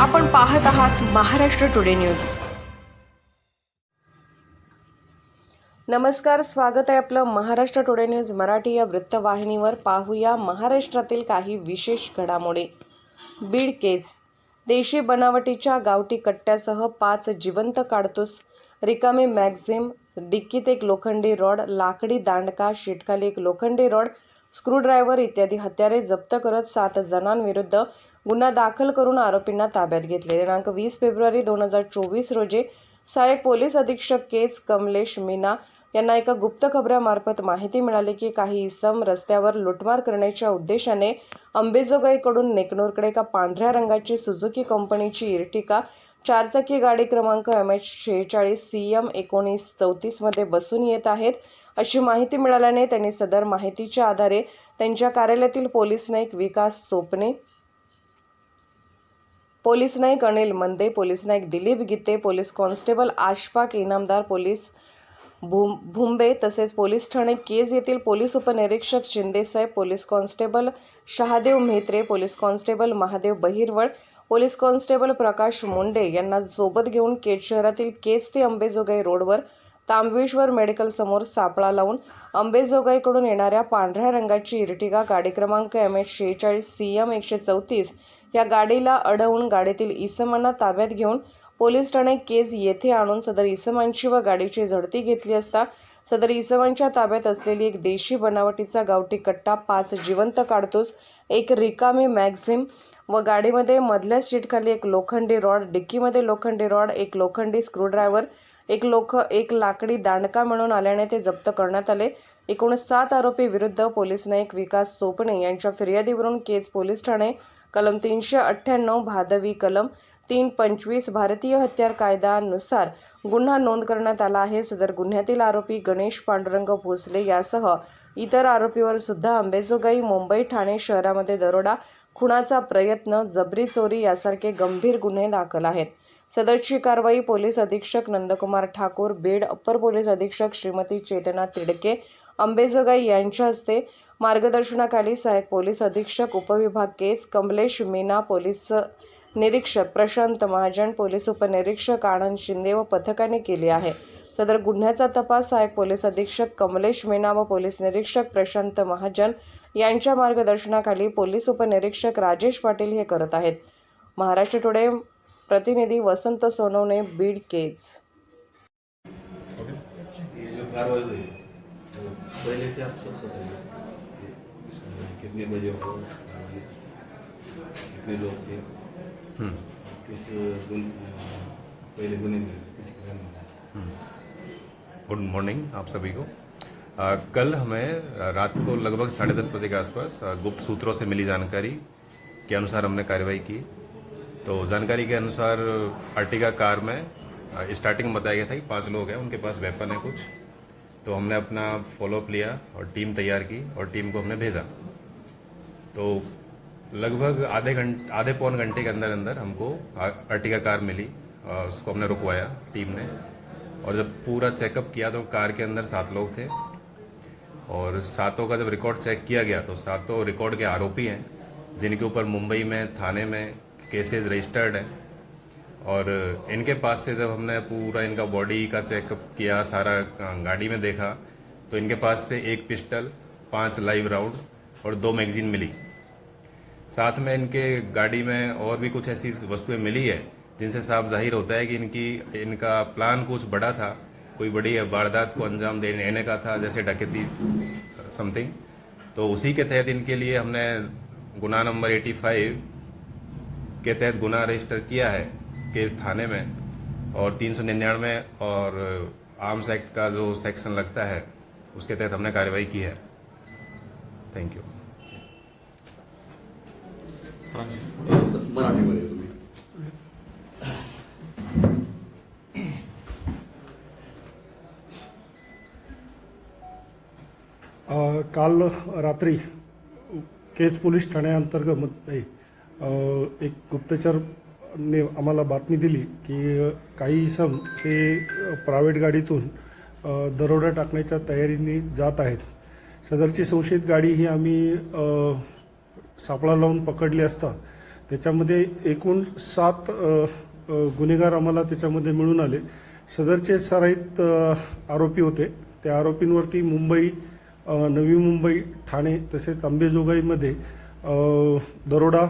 आपण पाहत आहात महाराष्ट्र टुडे न्यूज. नमस्कार स्वागत आहे आपलं महाराष्ट्र टुडे न्यूज मराठी या वृत्तवाहिनीवर. पाहूया महाराष्ट्रातील काही विशेष घडामोडी. बीड केज. देशी बनावटीच्या गावठी कट्ट्यासह पाच जिवंत काढतूस रिकामी मॅग्झिम डिक्कीत एक लोखंडी रॉड लाकडी दांडका शीटखाली एक लोखंडी रॉड स्क्रूड्रायव्हर इत्यादी हत्यारे जप्त करत सात जणांविरुद्ध गुन्हा दाखल करून आरोपींना ताब्यात घेतले. दिनांक वीस फेब्रुवारी दोन हजार चोवीस रोजी सहाय्यक पोलीस अधीक्षक केच कमलेश मीना यांना एका गुप्त खबऱ्यामार्फत माहिती मिळाली की काही इसम रस्त्यावर लुटमार करण्याच्या उद्देशाने अंबेजोगाईकडून नेकनूरकडे एका पांढऱ्या रंगाची सुझुकी कंपनीची इर्टिका चारचाकी गाडी क्रमांक एम एच शेहेचाळीस सी एम एकोणीस चौतीसमध्ये बसून येत आहेत. अशी माहिती मिळाल्याने त्यांनी सदर माहितीच्या आधारे त्यांच्या कार्यालयातील police Naik Vikas Sopane police Naik Anil Mande police Naik Dilip Gite police constable Ashpak Inamdar police Bhum Bhumbe तसेच पोलीस ठाणे केज येथील पोलीस उपनिरीक्षक शिंदेसाहेब police constable Shahadev Mhetre police constable Mahadev Bahirwal police constable Prakash Munde यांना सोबत घेऊन केज शहरातील केज ते अंबेजोगाई रोडवर तांबवेश्वर मेडिकल समोर सापळा लावून अंबेजोगाईकडून येणाऱ्या पांढऱ्या रंगाची इर्टिगा गाडी क्रमांक एम एच शेहेचाळीस सी एम एकशे चौतीस या गाडीला अडवून गाडीतील इसमांना ताब्यात घेऊन पोलीस ठाणे केज येथे आणून सदर इसमांची व गाडीची झडती घेतली असता सदर इसमांच्या ताब्यात असलेली एक देशी बनावटीचा गावठी कट्टा पाच जिवंत काढतोस एक रिकामी मॅक्झिम व गाडीमध्ये मधल्या सीटखाली एक लोखंडी रॉड डिक्कीमध्ये लोखंडी रॉड एक लोखंडी स्क्रूड्रायव्हर एक लोक एक लाकडी दांडका मिळून आल्याने ते जप्त करण्यात आले. एकूण सात आरोपी विरुद्ध पोलीस नाईक विकास सोपणे यांच्या फिर्यादीवरून केज पोलीस ठाणे कलम तीनशे अठ्ठ्याण्णव भादवी कलम तीन पंचवीस भारतीय हत्यार कायद्यानुसार गुन्हा नोंद करण्यात आला आहे. सदर गुन्ह्यातील आरोपी गणेश पांडुरंग भोसले यासह इतर आरोपीवर सुद्धा अंबेजोगाई मुंबई ठाणे शहरामध्ये दरोडा खुणाचा प्रयत्न जबरी चोरी यासारखे गंभीर गुन्हे दाखल आहेत. सदरची कारवाई पोलीस अधीक्षक नंदकुमार ठाकूर बीड अप्पर पोलीस अधीक्षक श्रीमती चेतना तिडके अंबेजोगाई यांच्या हस्ते मार्गदर्शनाखाली सहाय्यक पोलीस अधीक्षक उपविभाग केस कमलेश मीना पोलीस निरीक्षक प्रशांत महाजन पोलीस उपनिरीक्षक आनंद शिंदे व पथकाने केली आहे. सदर गुन्ह्याचा तपास सहाय्यक पोलीस अधीक्षक कमलेश मीना व पोलीस निरीक्षक प्रशांत महाजन यांच्या मार्गदर्शनाखाली पोलीस उपनिरीक्षक राजेश पाटील हे करत आहेत. महाराष्ट्र टुडे प्रतिनिधी वसंत सोनवणे बीड केज. ये जो कार्रवाई हुई तो पहले से आप सब बताइए कि इसमें कितने बजे हुआ कार्रवाई कितने लोग थे किस गुन पहले गुने में किस क्रम में? गुड मॉर्निंग आप सभी को. अ, कल हमें रात को लगभग साढ़े दस बजे के आसपास गुप्त सूत्रों से मिली जानकारी के अनुसार हमने कार्रवाई की। तो जानकारी के अनुसार अर्टिगा कार में स्टार्टिंग बताया गया था कि पाँच लोग हैं उनके पास वेपन है कुछ। तो हमने अपना फॉलोअप लिया और टीम तैयार की और टीम को हमने भेजा। तो लगभग आधे घंटे आधे पौन घंटे के अंदर अंदर हमको आ- अर्टिगा कार मिली उसको हमने रुकवाया टीम ने। और जब पूरा चेकअप किया तो कार के अंदर सात लोग थे। और सातों का जब रिकॉर्ड चेक किया गया तो सातों रिकॉर्ड के आरोपी हैं, जिनके ऊपर मुंबई में, थाने में केसेस रजिस्टर्ड हैं। और इनके पास से जब हमने पूरा इनका बॉडी का चेकअप किया, सारा गाड़ी में देखा तो इनके पास से एक पिस्टल पाँच लाइव राउंड और दो मैगजीन मिली। साथ में इनके गाड़ी में और भी कुछ ऐसी वस्तुएँ मिली है, जिनसे साफ़ ज़ाहिर होता है कि इनकी, इनका प्लान कुछ बड़ा था। कोई बड़ी वारदात को अंजाम देने का था, जैसे डकैती समथिंग तो उसी के तहत इनके लिए हमने गुना नंबर 85 के तहत गुना रजिस्टर किया है केस थाने में, और तीन सौ निन्यानवे और आर्म्स एक्ट का जो सेक्शन लगता है, उसके तहत हमने कार्रवाई की है। थैंक यू काल रात्री केज पोलीस ठाण्याअंतर्गत एक गुप्तचरने आम्हाला बातमी दिली की काही सम हे प्रायव्हेट गाडीतून दरोडा टाकण्याच्या तयारीने जात आहेत. सदरची संशयित गाडी ही आम्ही सापळा लावून पकडली असता त्याच्यामध्ये एकूण सात गुन्हेगार आम्हाला त्याच्यामध्ये मिळून आले. सदरचे सराईत आरोपी होते. त्या आरोपींवरती मुंबई नवी मुंबई ठाणे तसेच अंबेजोगाईमध्ये दरोडा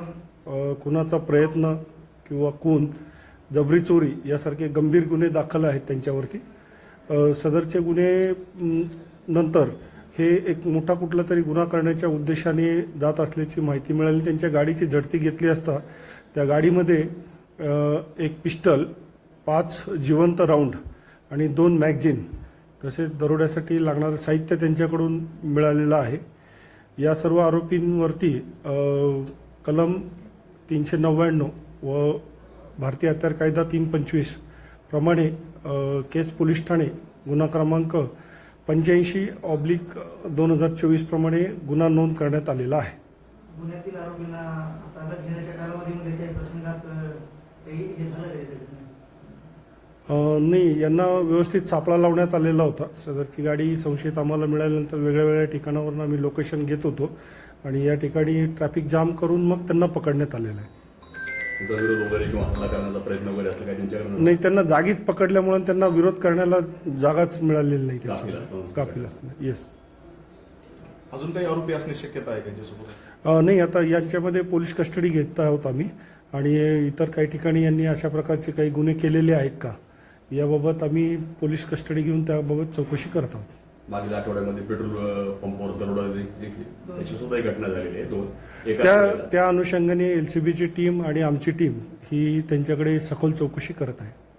कुणाचा प्रयत्न किंवा कोण जबरी चोरी यासारखे गंभीर गुन्हे दाखल आहेत त्यांच्यावरती. सदरचे गुन्हे नंतर हे एक मोठा कुठला तरी गुन्हा करण्याच्या उद्देशाने जात असल्याची माहिती मिळाली. त्यांच्या गाडीची झडती घेतली असता त्या गाडीमध्ये एक पिस्टल पाच जिवंत राऊंड आणि दोन मॅगझिन तसेच दरोड्यासाठी लागणारं साहित्य त्यांच्याकडून मिळालेलं आहे. या सर्व आरोपींवरती कलम तीनशे नव्याण्णव व भारतीय हत्यार कायदा तीन पंचवीस प्रमाणे केस केज पोलीस ठाणे गुन्हा क्रमांक पंच्याऐंशी ऑब्लिक दोन हजार चोवीस प्रमाणे गुन्हा नोंद करण्यात आलेला आहे. गुन्ह्यातील आरोपींना ताब्यात घेण्याच्या कालावधीमध्ये काही प्रसंगात हे झालं नाही यांना व्यवस्थित सापळा लावण्यात आलेला होता. सदरची गाडी संशयित आम्हाला मिळाल्यानंतर वेगळ्या वेगळ्या ठिकाणावरून आम्ही लोकेशन घेत होतो. आणि या ठिकाणी ट्रॅफिक जाम करून मग त्यांना पकडण्यात आलेलं आहे. त्यांचा विरोध वगैरे किंवा हल्ला करण्याचा प्रयत्न वगैरे असं काही त्यांच्याकडे नाही त्यांना जागीच पकडल्यामुळे त्यांना विरोध करण्याला जागाच मिळालेली नाही असताना येस अजून काही आरोपी असण्याची शक्यता आहे का ज्याच्यासोबत? अ, नाही आता यांच्यामध्ये पोलीस कस्टडी घेत आहोत आम्ही. आणि इतर काही ठिकाणी यांनी अशा प्रकारचे काही गुन्हे केलेले आहेत का? याबाबत आम्ही पोलीस कस्टडी घेऊन त्याबाबत चौकशी करत आहोत. मागील आठवड्यामध्ये पेट्रोल पंपावर दरोडा देखील त्याची सुद्धा एक घटना झालेली आहे दोन. त्या. त्या अनुषंगाने एल सी बीची टीम आणि आमची टीम ही त्यांच्याकडे सखोल चौकशी करत आहे.